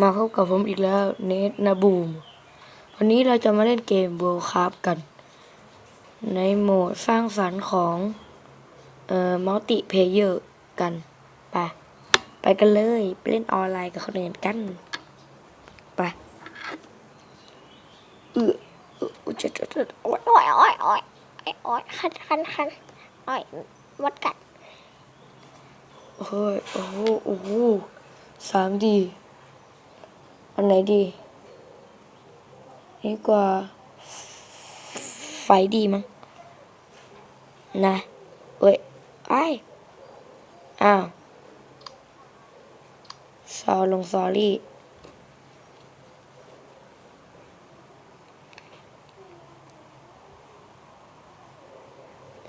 มาพบกับผมอีกแล้วเนทนาบูม วันนี้เราจะมาเล่นเกม World Cup กัน ในโหมดสร้างสรรค์ของเอ่อมัลติเพเยอร์กัน ไป ไปกันเลยไปเล่นออนไลน์กับคนอื่นกัน ไปเออเออจะจะจะโอ๊ยโอ๊ยโอ๊ยโอ๊ยโอ๊ยโอ๊ยคันคันคันโอ๊ยมดกัดโอ้ยโอ้โหโอ้โหสามดี อันไหนดี นี่กว่า ไฟดีมั้ง นะเอ้ยไออ้าวซอลงซอรี่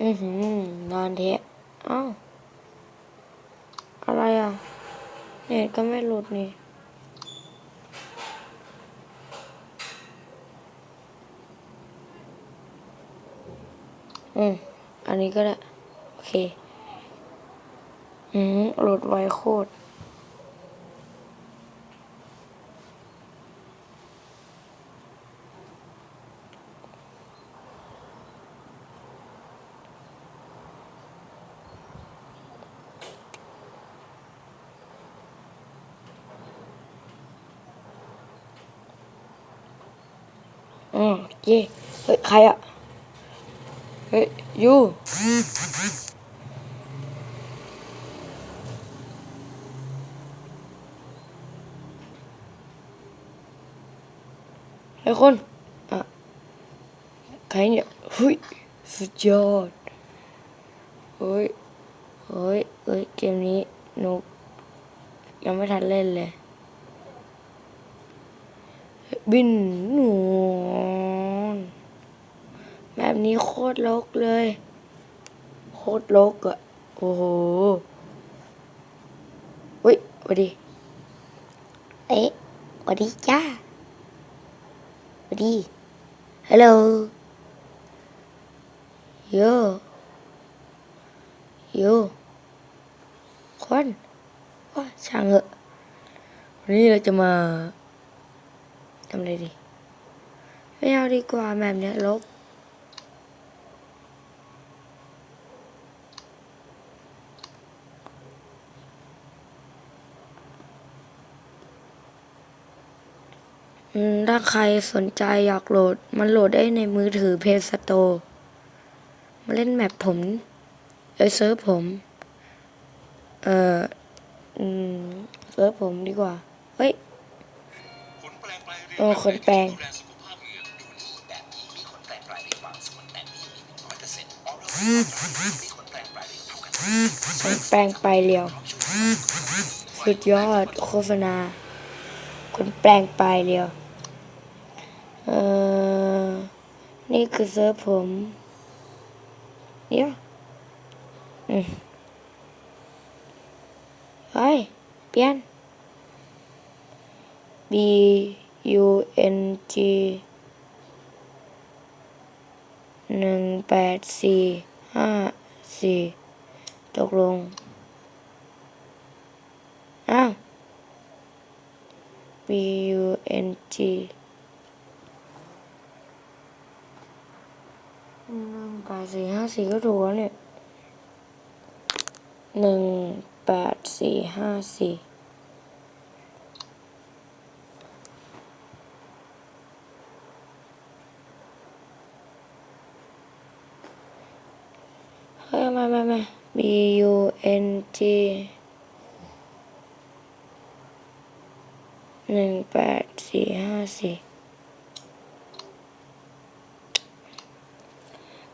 อือหือนานเทะอ้าว อะไรอะ เน็ตก็ไม่หลุดนี่ อืม อันนี้ก็ได้ โอเค อืมโหลดไวโคตรอืมเย่เฮ้ย ใครอะ เฮ้ยยูเฮ้คนอะใครเนี่ยเฮ้ยสุดยอดเฮ้ยเฮ้ยเฮ้ยเกมนี้หนุกยังไม่ทันเล่นเลย บินหนู แบบนี้โคตรลกเลย โคตรลกอะโอ้โหเฮ้ยวัสดี เอ๊ะวัสดีจ้าวัสดี ฮัลโหลโยโยคนว่าช่างเหอะวันนี้เราจะมาทำอะไรดี ไม่เอาดีกว่าแบบเนี้ยลบ ถ้าใครสนใจอยากโหลด มันโหลดได้ในมือถือเพจสโตมาเล่นแมปผม เอ้ยเซิร์ฟผม เอ่อเซิร์ฟผมดีกว่า เฮ้ยโอ้คนแปลงคนแปลงไปเรียว สุดยอดโฆษณาคนแปลงไปเรียว เอ่อ นี่คือเซิร์ฟผม เดี๋ยวอืมเฮ้ย เปลี่ยน B U N G หนึ่งแปดสี่ห้าสี่ตกลง อ้าว B U N G ห แปดสี่ห้าสี่ก็ถูกแล้วเนี่ยหนึ่งแปดสี่ห้าสี่เฮ้ยมามามา B U N G หนึ่งแปดสี่ห้าสี่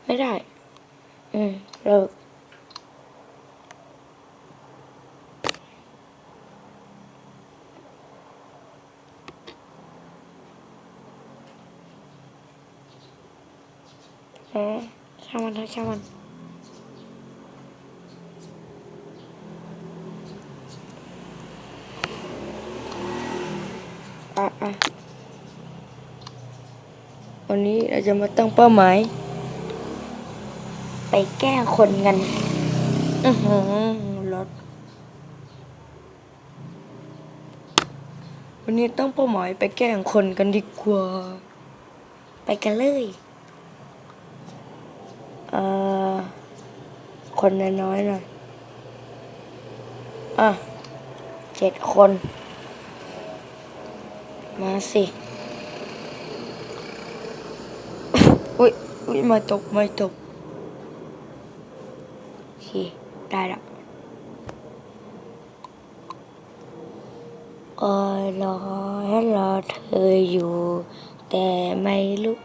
ไม่ได้ อืมเลิกเออช่างมันเถอะช่างมันอะอะวันนี้เราจะมาตั้งเป้าหมาย ไปแก้คนกัน อือหือรถไวันนี้ตั้งเป้าหมายไปแกล้งคนกันดีกว่า ไปกันเลย เอ่อ คนน้อยๆหน่อย อะเจ็ดคน มาสิ อุ้ยอุ้ยไมาตกไม่ตกโอ เค ได้ละเออรอให้รอเธออยู่ แต่ไม่รู้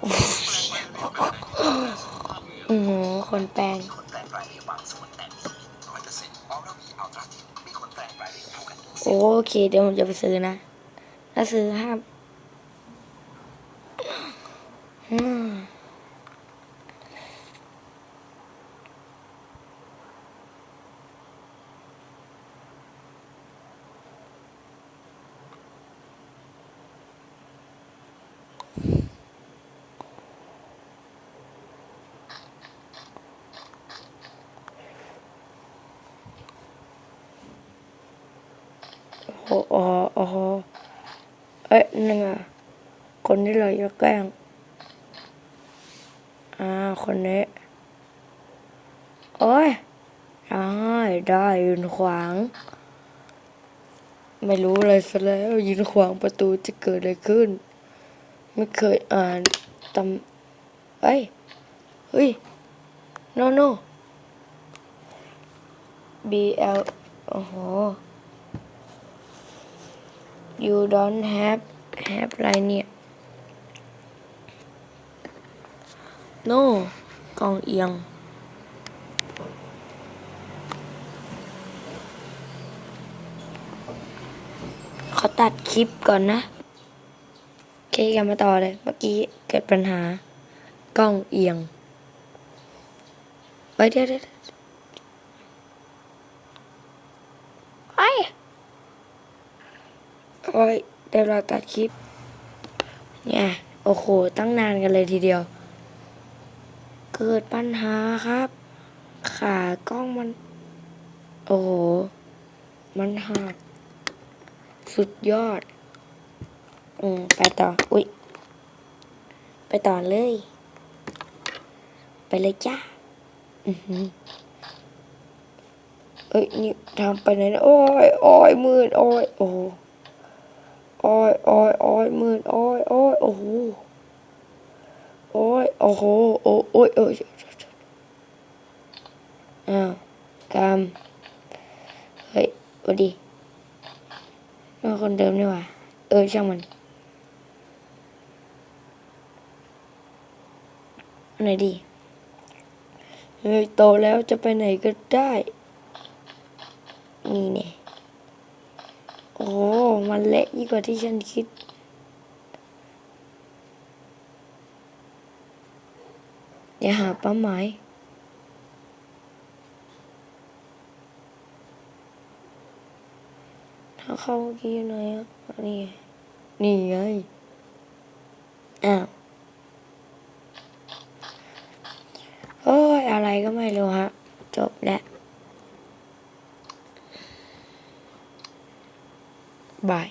อือหือคนแปลงมีคนแปลงรายละเอียดบางส่วนแต่มีร้อยเปอร์เซ็นต์ออร์บีอัลตราทิปมีคนแปลงโอเค เดี๋ยวผมจะไปซื้อนะถ้าซื้อห้าอืม โอ้โหโอ้โหเอ้ยนั่นไงคนที่เราจะแกล้ง อ่า คนนี้ โอ้ย ได้ ได้ยืนขวาง ไม่รู้อะไรซะแล้วยืนขวางประตูจะเกิดอะไรขึ้น ไม่เคยอ่านตำเอ้ย เฮ้ย no no B L โอ้โห you don't have have อะไรเนี่ย no กองเอียง ขอตัดคลิปก่อนนะ โอเคกันมาต่อเลย เมื่อกี้เกิดปัญหากล้องเอียงไปเดี๋ยวเดี๋ยวเดี๋ยวไอ้ โอ้ยเดี๋ยวเราตัดคลิป เนี่ย โอ้โห ตั้งนานกันเลยทีเดียว เกิดปัญหาครับ ขากล้องมัน โอ้โห มันหัก สุดยอด อืม ไปต่อ อุ๊ยไปต่อเลย ไปเลยจ้า อือหือเอ้ยนี่ทำไปไหนนะโอ้ยโอ้ยมืด โอ้ย โอ้ โหโอ้ยโอ้ยโอ้ยมืดโอ้ยโอ้ยโอ้โหโอ้ยโอ้โหโอ้โอ้ยโอ้ยอ้าวกำเฮ้ยวัสดีมาคนเดิมนี่หว่าเออช่างมันไหนดีเฮ้ยโตแล้วจะไปไหนก็ได้นี่เนี่ย โอ้มันเละยิ่งกว่าที่ฉันคิดอย่าหาเป้าหมายถ้าเข้าเมื่อกี้อยู่ไหนอะอันนี่ไงนี่ไงอ้าวโอ้ยอะไรก็ไม่รู้ฮะ จบแล้ว บาย